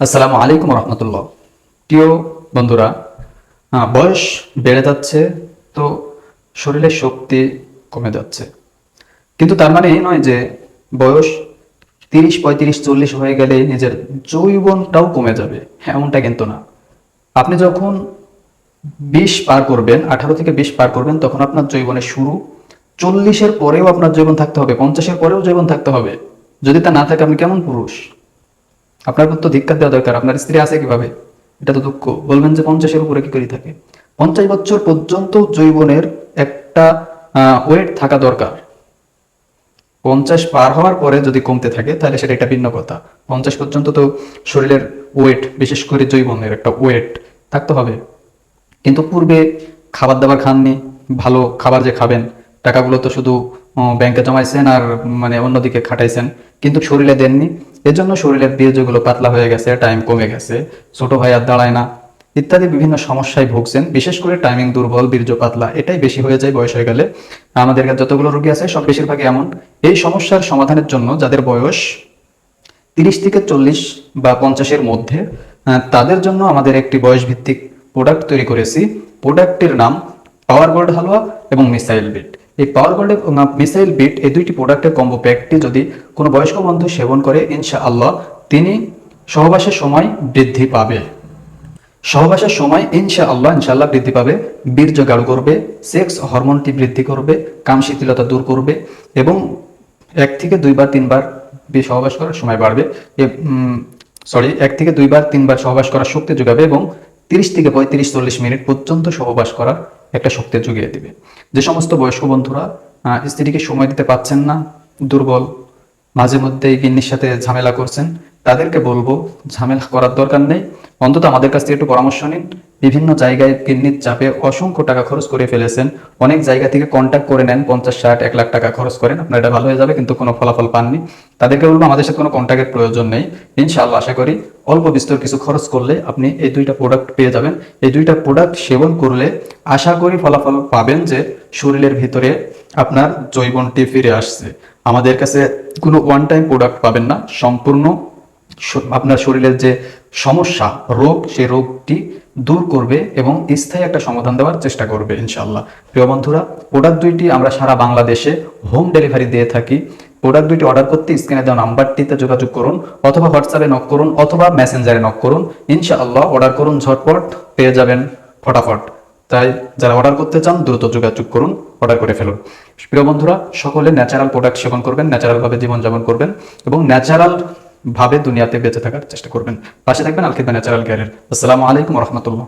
আসসালামু আলাইকুম রহমতুল্লাহ। প্রিয় বন্ধুরা বয়স বেড়ে যাচ্ছে তো শরীরের শক্তি কমে যাচ্ছে। কিন্তু তার মানে এই নয় যে বয়স তিরিশ, পঁয়ত্রিশ, চল্লিশ হয়ে গেলে নিজের যৌবনটাও কমে যাবে, এমনটা কিন্তু না। আপনি যখন বিশ পার করবেন, আঠারো থেকে বিশ পার করবেন, তখন আপনার যৌবনের শুরু। চল্লিশের পরেও আপনার যৌবন থাকতে হবে, পঞ্চাশের পরেও যৌবন থাকতে হবে। যদি তা না থাকে, আপনি কেমন পুরুষ? আপনার তো ধিক্কার দেওয়া দরকার। আপনার স্ত্রী আছে কীভাবে? এটা তো দুঃখ। বলবেন যে পঞ্চাশের উপরে কি করে থাকে? পঞ্চাশ বছর পর্যন্ত জৈবনের একটা ওয়েট থাকা দরকার। পঞ্চাশ পার হওয়ার পরে যদি কমতে থাকে, তাহলে সেটা একটা ভিন্ন কথা। পঞ্চাশ পর্যন্ত তো শরীরের ওয়েট বিশেষ করে জৈবনের একটা ওয়েট থাকতে হবে। কিন্তু পূর্বে খাবার দাবার খাননি, ভালো খাবার যে খাবেন, টাকাগুলো তো শুধু ব্যাংকে জমাইছেন আর মানে অন্যদিকে খাটাইছেন। কিন্তু শরীরে দেননি এর জন্য শরীরের বীর্যগুলো পাতলা হয়ে গেছে টাইম কমে গেছে। ছোট ভাই আর দাঁড়ায় না। ইত্যাদি বিভিন্ন সমস্যায় ভুগছেন। বিশেষ করে টাইমিং দুর্বল, বীর্য পাতলা, এটাই বেশি হয়ে যায় বয়স হয়ে গেলে। আমাদের যতগুলো রোগী আছে, সব বেশিরভাগই এমন। এই সমস্যার সমাধানের জন্য যাদের বয়স তিরিশ থেকে চল্লিশ বা পঞ্চাশের মধ্যে তাদের জন্য আমাদের একটি বয়স ভিত্তিক প্রোডাক্ট তৈরি করেছি। প্রোডাক্টের নাম পাওয়ার গোল্ড হালুয়া এবং মিসাইল বিট এই পাওয়ার গোল্ড এবং মিসাইল বিট এই দুইটি প্রোডাক্টের কম্বো প্যাকটি যদি কোনো বয়স্ক বন্ধু সেবন করে, ইনশাআল্লাহ তিনি সহবাসের সময় বৃদ্ধি পাবে। সহবাসের সময় ইনশা আল্লাহ ইনশাআল্লাহ বৃদ্ধি পাবে। বীর্য গাঢ় করবে সেক্স হরমোনটি বৃদ্ধি করবে, কাম শিথিলতা দূর করবে এবং এক থেকে দুইবার, তিনবার সহবাস করার সময় বাড়বে। সরি এক থেকে দুইবার, তিনবার সহবাস করার শক্তি যোগাবে এবং তিরিশ থেকে পঁয়ত্রিশ, চল্লিশ মিনিট পর্যন্ত সহবাস করার একটা শক্তি জুগিয়ে দিবে। যে সমস্ত বয়স্ক বন্ধুরা স্ত্রীকে সময় দিতে পারছেন না, দুর্বল, মাঝে মধ্যে এই গিন্নির সাথে ঝামেলা করছেন তাদেরকে বলব, ঝামেলা করার দরকার নেই। অন্তত আমাদের কাছ থেকে একটু পরামর্শ নিন। বিভিন্ন জায়গায় কিডনির চাপে অসংখ্য টাকা খরচ করে ফেলেছেন। অনেক জায়গা থেকে কন্ট্যাক্ট করে নেন, পঞ্চাশ, ষাট, এক লাখ টাকা খরচ করেন। আপনার এটা ভালো হয়ে যাবে, কিন্তু কোনো ফলাফল পাননি। তাদেরকে বলব, আমাদের সাথে কোনো কন্ট্যাক্টের প্রয়োজন নেই। ইনশাআল্লাহ, আশা করি অল্প বিস্তর কিছু খরচ করলে আপনি এই দুইটা প্রোডাক্ট পেয়ে যাবেন। এই দুইটা প্রোডাক্ট সেবন করলে আশা করি ফলাফল পাবেন যে শরীরের ভিতরে আপনার জৈবনটি ফিরে আসছে। আমাদের কাছে কোনো ওয়ান টাইম প্রোডাক্ট পাবেন না। সম্পূর্ণ আপনার শরীরের যে সমস্যা, রোগ, সেই রোগটি দূর করবে এবং স্থায়ী একটা সমাধান দেওয়ার চেষ্টা করবে ইনশাল্লাহ প্রিয় বন্ধুরা প্রোডাক্ট দুইটি আমরা সারা বাংলাদেশে হোম ডেলিভারি দিয়ে থাকি। প্রোডাক্ট দুইটি অর্ডার করতে স্ক্রিনে দেওয়া নাম্বারটিতে যোগাযোগ করুন, অথবা হোয়াটসঅ্যাপে নক করুন, অথবা মেসেঞ্জারে নক করুন। ইনশাআল্লাহ অর্ডার করুন ঝটপট, পেয়ে যাবেন ফটাফট। তাই যারা অর্ডার করতে চান, দ্রুত যোগাযোগ করুন অর্ডার করে ফেলুন। প্রিয় বন্ধুরা, সকলে ন্যাচারাল প্রোডাক্ট সেবন করবেন ন্যাচারাল ভাবে জীবনযাপন করবেন এবং ন্যাচারাল ভাবে দুনিয়াতে বেঁচে থাকার চেষ্টা করবেন। পাশে থাকবেন আলখিদা ন্যাচারাল কেয়ারের আসসালামু আলাইকুম রহমতুল্লাহ।